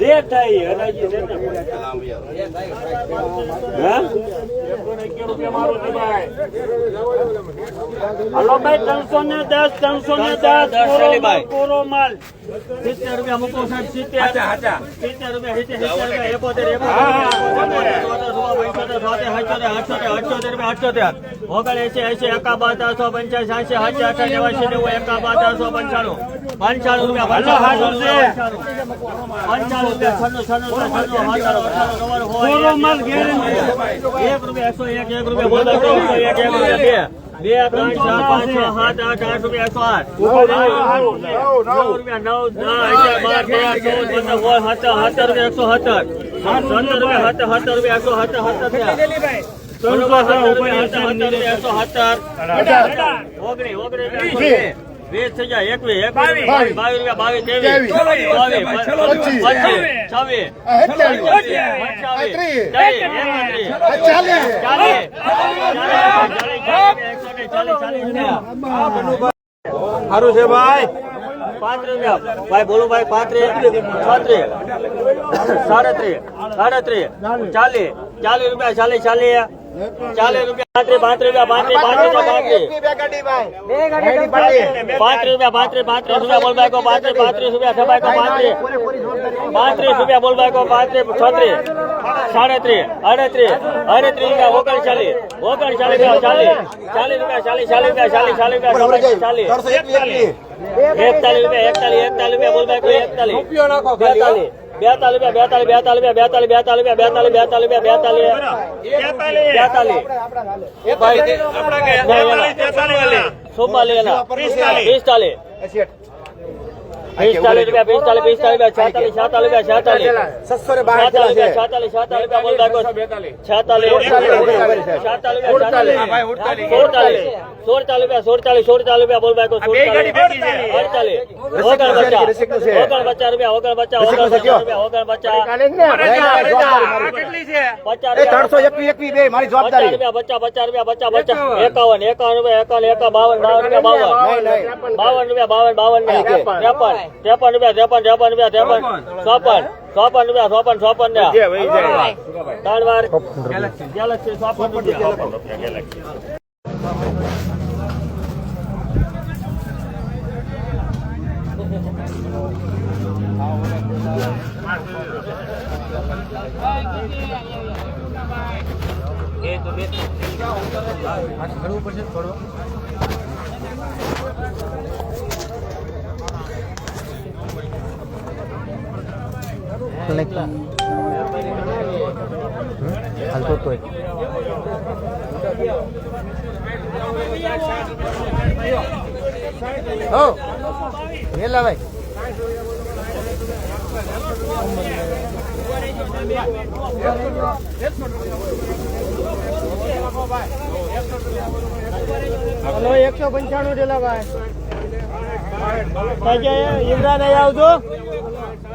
જે થાય હરાજી છે? હલો ભાઈ ત્રણસો ને દસ ત્રણસો ને દસ પૂરો માલ, પૂરો માલ. સિત્તેર રૂપિયા મૂકો સાહેબ સિત્તેર. સિત્તેર રૂપિયા સિત્તેર સિત્તેર રૂપિયા એકોતેર એકોતેર. ઓગણએસી એસી એકાબા ત્રણસો પંચ્યાસી એસી સાતસો અઠા નેવાસી નેવું એકાબા ત્રણસો પંચાણું પંચાણું રૂપિયા પંચાણું પંચાણું રૂપિયા છન્નું છન્નું રૂપિયા છન્નું અઠાણું અઠાણું નવ્વાણું હોય એક રૂપિયા એકસો એક એક રૂપિયા એક એક રૂપિયા બે બે ત્રણ ચાર પાંચ છ સાત આઠ આઠ રૂપિયા એકસો આઠ. નવ રૂપિયા નવ દસ બાર તેર ચૌદ પંદર સોળ સત્તર સત્તર રૂપિયા એકસો સત્તર. સત્તર રૂપિયા સત્તર સત્તર રૂપિયા એકસો સત્તર સત્તર. સત્તર રૂપિયા એકસો સત્તર ઓગણી ઓગણી વીસ. થઈ જાય એકવીસ એકવીસ બાવીસ. બાવીસ રૂપિયા બાવીસ ત્રેવીસ. ચોવીસ. પચીસ. છવ્વીસ. પંચાવીસ ચાલીસ એકત્રીસ ચાલીસ ચાલીસ ચાલીસ ચાલીસ રૂપિયા સારું છે ભાઈ? પાંત્રીસ રૂપિયા. ભાઈ બોલો ભાઈ પાંત્રીસ. છત્રીસ. સાડત્રીસ. સાડત્રીસ. ચાલીસ. ચાલીસ રૂપિયા ચાલીસ ચાલીસ. ચાલીસ રૂપિયા પાંત્રીસ રૂપિયા પાંત્રીસ પાંત્રીસ રૂપિયા બોલ બાઈકો પાંત્રીસ પાંત્રીસ રૂપિયા સબાઈકો પાંત્રીસ પાંત્રીસ રૂપિયા બોલ બાઈકો પાંત્રીસ છત્રીસ સાડત્રીસ અડત્રીસ અડત્રીસ રૂપિયા ઓગણચાલીસ. ઓગણચાલીસ રૂપિયા ચાલીસ. ચાલીસ રૂપિયા ચાલીસ ચાલીસ રૂપિયા ચાલીસ ચાલીસ રૂપિયા ચાલીસ એકતાલીસ રૂપિયા એકતાલીસ એકતાલીસ રૂપિયા બોલ બાઈકો એકતાલીસ. બેતાલીસ. બેતાલીસ બે બેતાલીસ બેતાલીસ રૂપિયા બેતાલીસ બેતાલીસ બે બેતાલીસ બેતાલીસ રૂપિયા બેતાલીસ. બેતાલીસ. સુપાલી એના પિસ્તાલીસ. પિસ્તાલીસ રૂપિયા પિસ્તાલીસ પિસ્તાલીસ રૂપિયા છેતાલીસ છેતાલીસ રૂપિયા છેતાલીસ છેતાલીસ રૂપિયા છેતાલીસ છેતાલીસ રૂપિયા બોલ બાઈકો છેતાલીસ છેતાલીસ સુડતાલીસ સુડતાલીસ સુડતાલીસ સુડતાલીસ રૂપિયા બોલ બાઈકો અડતાલીસ ઓગણ બચ્ચા ઓગણ બચ્ચા રૂપિયા ઓગણ બચ્ચા ઓગણ બચ્ચા રૂપિયા ઓગણ બચ્ચા પચાસ ત્રણસો એકવી એકવી બે મારી રૂપિયા પચાસ પચાસ રૂપિયા પચાસ પચાસ એકાવન એકાવન રૂપિયા એકાવન એકા બાવન બાવન રૂપિયા બાવન બાવન રૂપિયા બાવન બાવન ને ત્રેપન ત્રેપન રૂપિયા ત્રેપન ત્રેપન રૂપિયા ત્રેપન ચોપન ચોપન રૂપિયા ચોપન ચોપન ને ત્રણ વાર ગેલેક્સી ચોપન રૂપિયા વેલા ભાઈ હલો એકસો પંચાણું જેલા ભાઈ. ઇમરાન અહીંયા આવજો.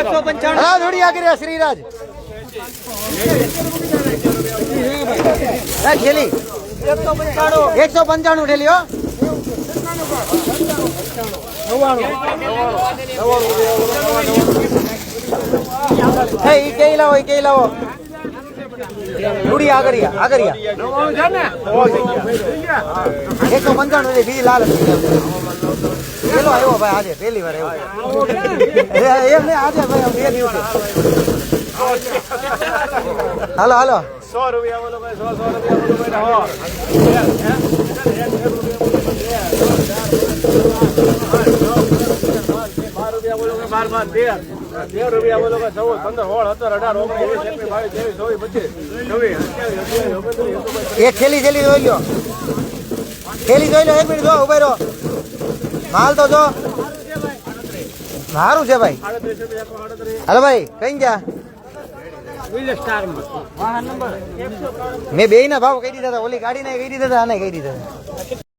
એકસો પંચાણું. હા થોડી આગળ શ્રીરાજ. હા, એકસો પંચાણું ઠેલી હો. કઈ લાવો કઈ લાવો. થોડી આગરિયા આગરિયા. એકસો પંચાણું બીજી લાલ. પેલો આવ્યો ભાઈ આજે, પહેલી વાર આવ્યો. એમ નહીં, આજે ભાઈ આમ બે દિવસે હાલો હાલો એક થેલી થેલી જોઈ લો. ખેલી જોઈ લો એક મિનિટ જો ઊભા રહો. માલ તો જો. સારું છે ભાઈ. હાલો ભાઈ કઈ ગયા? મેં બે ના ભાવ કહી દીધા હતા ઓલી ગાડી ને કહી દીધા હતા આને કહી દીધા હતા.